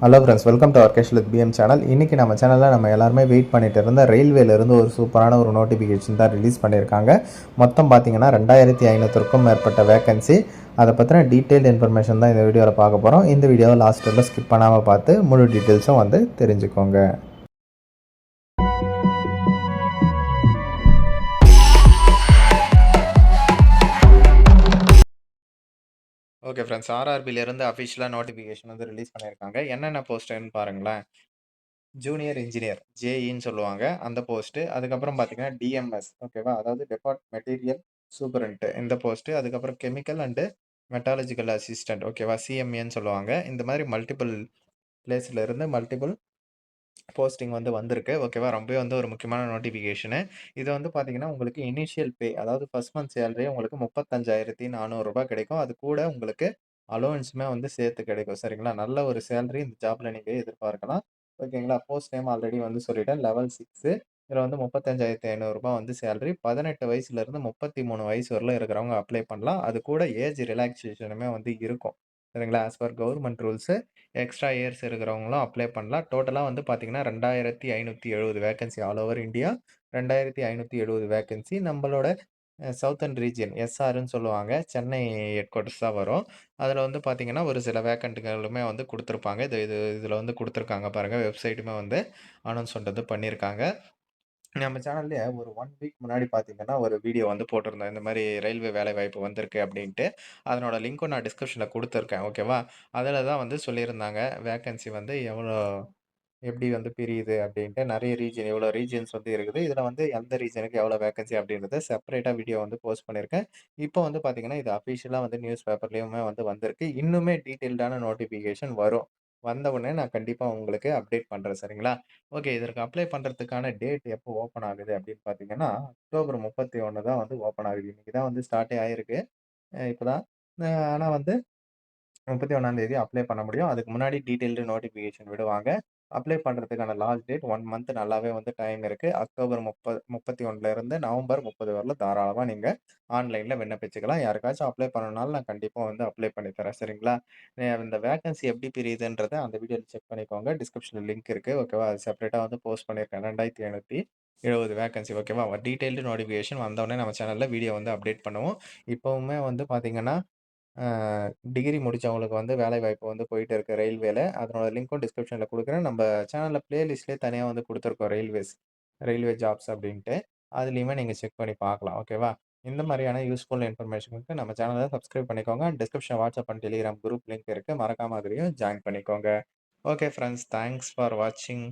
Hello friends welcome to our with PM channel இன்றைக்கி நம்ம சேனலில் நம்ம எல்லாருமே வெயிட் பண்ணிட்டு இருந்த ரயில்வேலேருந்து ஒரு சூப்பரான ஒரு நோட்டிஃபிகேஷன் தான் ரிலீஸ் பண்ணியிருக்காங்க. மொத்தம் பார்த்தீங்கன்னா ரெண்டாயிரத்தி ஐநூற்றுக்கும் மேற்பட்ட வேகன்சி அதை பற்றின டீட்டெயில் இன்ஃபர்மேஷன் தான் இந்த வீடியோவில் பார்க்க போகிறோம் இந்த வீடியோவை லாஸ்ட் வரல ஸ்கிப் பண்ணாமல் பார்த்து முழு டீட்டெயில்ஸும் வந்து தெரிஞ்சுக்கோங்க. ஓகே ஃப்ரெண்ட்ஸ் ஆர்ஆர்பிலேருந்து அஃபிஷியலாக நோட்டிஃபிகேஷன் வந்து ரிலீஸ் பண்ணியிருக்காங்க என்னென்ன போஸ்ட்டுன்னு பாருங்களேன். ஜூனியர் இன்ஜினியர் ஜேஇன்னு சொல்லுவாங்க. அந்த போஸ்ட்டு அதுக்கப்புறம் பார்த்தீங்கன்னா டிஎம்எஸ் ஓகேவா அதாவது டெபார்ட் மெட்டீரியல் சூப்பரண்ட் இந்த போஸ்ட்டு அதுக்கப்புறம் கெமிக்கல் அண்டு மெட்டாலஜிக்கல் அசிஸ்டன்ட் ஓகேவா சிஎம்ஏன்னு சொல்லுவாங்க. இந்த மாதிரி மல்டிபிள் பிளேஸில் இருந்து மல்டிபிள் போஸ்டிங் வந்து வந்திருக்கு. ஓகேவா? ரொம்பவே வந்து ஒரு முக்கியமான நோட்டிஃபிகேஷனு. இது வந்து பார்த்தீங்கன்னா உங்களுக்கு இனிஷியல் பே அதாவது ஃபஸ்ட் மந்த் சேலரி உங்களுக்கு முப்பத்தஞ்சாயிரத்தி நானூறுரூபா கிடைக்கும். அது கூட உங்களுக்கு அலோவன்ஸுமே வந்து சேர்த்து கிடைக்கும். சரிங்களா? நல்ல ஒரு சேலரி இந்த ஜாப்ல நீங்கள் எதிர்பார்க்கலாம். ஓகேங்களா? போஸ்ட் டைம் ஆல்ரெடி வந்து சொல்லிட்டேன். Level six. இதில் வந்து முப்பத்தஞ்சாயிரத்தி ஐநூறுரூபா வந்து சேலரி. பதினெட்டு வயசுலேருந்து முப்பத்தி மூணு வயசு வரலாம் இருக்கிறவங்க அப்ளை பண்ணலாம். அது கூட ஏஜ் ரிலாக்ஸேஷனுமே வந்து இருக்கும். சரிங்களா? As per government rules extra years இருக்கிறவங்களும் அப்ளை பண்ணலாம். டோட்டலாக வந்து பார்த்தீங்கன்னா ரெண்டாயிரத்தி ஐநூற்றி எழுபது வேகன்சி ஆல் ஓவர் இந்தியா ரெண்டாயிரத்தி ஐநூற்றி எழுபது வேகன்சி நம்மளோட சவுத்தர்ன் ரீஜியன் எஸ்ஆர்னு சொல்லுவாங்க. சென்னை ஹெட் குவார்ட்டர்ஸ் தான் வரும். அதில் வந்து பார்த்தீங்கன்னா ஒரு சில வேக்கண்ட்டுகளுமே வந்து கொடுத்துருப்பாங்க. இது இது இதில் வந்து கொடுத்துருக்காங்க பாருங்கள் வெப்சைட்டுமே வந்து அனௌன்ஸ் பண்ணுறது பண்ணியிருக்காங்க நம்ம சேனல்லே ஒரு ஒன் வீக் முன்னாடி பார்த்தீங்கன்னா ஒரு வீடியோ வந்து போட்டிருந்தேன். இந்த மாதிரி ரயில்வே வேலை வாய்ப்பு வந்திருக்கு அப்படின்ட்டு. அதனோட லிங்க்கும் நான் டிஸ்கிரிப்ஷனில் கொடுத்துருக்கேன் ஓகேவா அதில் தான் வந்து சொல்லியிருந்தாங்க வேக்கன்சி வந்து எவ்வளோ எப்படி வந்து பிரியுது அப்படின்ட்டு. நிறைய ரீஜன் எவ்வளோ ரீஜன்ஸ் வந்து இருக்குது. இதில் வந்து எந்த ரீஜனுக்கு எவ்வளோ வேகன்சி அப்படின்றத செப்பரேட்டாக வீடியோ வந்து போஸ்ட் பண்ணியிருக்கேன். இப்போ வந்து பார்த்தீங்கன்னா இது அஃபிஷியலாக வந்து நியூஸ் பேப்பர்லேயுமே வந்து வந்திருக்கு. இன்னுமே டீட்டெயில்டான நோட்டிஃபிகேஷன் வரும். வந்த உடனே நான் கண்டிப்பாக உங்களுக்கு அப்டேட் பண்ணுறேன் சரிங்களா? ஓகே இதற்கு அப்ளை பண்ணுறதுக்கான டேட் எப்போ ஓப்பன் ஆகுது அப்படின்னு பார்த்தீங்கன்னா அக்டோபர் முப்பத்தி ஒன்று தான் வந்து ஓப்பன் ஆகுது. இன்றைக்கி தான் வந்து ஸ்டார்ட்டே ஆகிருக்கு இப்போ தான் ஆனால் வந்து முப்பத்தி ஒன்றாந்தேதி அப்ளை பண்ண முடியும். அதுக்கு முன்னாடி டீட்டெயில்டு நோட்டிஃபிகேஷன் விடுவாங்க. அப்ளை பண்ணுறதுக்கான லாஸ்ட் டேட் ஒன் மந்த் நல்லாவே வந்து டைம் இருக்குது அக்டோபர் முப்பது முப்பத்தி ஒன்றுலேருந்து நவம்பர் முப்பது வரல தாராளமாக நீங்கள் ஆன்லைனில் விண்ணப்பிச்சுக்கலாம். யாருக்காச்சும் அப்ளை பண்ணனாலும் நான் கண்டிப்பாக வந்து அப்ளை பண்ணி தரேன். சரிங்களா? இந்த வேகன்சி எப்படி பிரியுதுன்றதை அந்த வீடியோவில் செக் பண்ணிக்கோங்க. டிஸ்கிரிப்ஷனில் லிங்க் இருக்குது ஓகேவா அது செப்பரேட்டாக வந்து போஸ்ட் பண்ணியிருக்கேன் ரெண்டாயிரத்தி எழுநூற்றி எழுபது வேகன்சி ஓகேவா டீட்டெயில்டு நோட்டிஃபிகேஷன் வந்தோடனே நம்ம சேனலில் வீடியோ வந்து அப்டேட் பண்ணுவோம். இப்போவுமே வந்து பார்த்தீங்கன்னா டிகிரி முடித்தவங்களுக்கு வந்து வேலைவாய்ப்பு வந்து போயிட்டு இருக்குது ரயில்வேல. அதனோட லிங்க்கும் டிஸ்கிரிப்ஷனில் கொடுக்குறேன். நம்ம சேனலில் பிளேலிஸ்ட்லேயே தனியாக வந்து கொடுத்துருக்கோம் ரயில்வேஸ் ரயில்வே ஜாப்ஸ் அப்படின்ட்டு. அதுலேயுமே நீங்கள் செக் பண்ணி பார்க்கலாம். ஓகேவா? இந்த மாதிரியான யூஸ்ஃபுல் இன்ஃபர்மேஷனுக்கு நம்ம சேனலை சப்ஸ்கிரைப் பண்ணிக்கோங்க. Description WhatsApp and Telegram group link இருக்குது மறக்காம அதுலேயும் ஜாயின் பண்ணிக்கோங்க. Okay friends. தேங்க்ஸ் ஃபார் வாட்சிங்.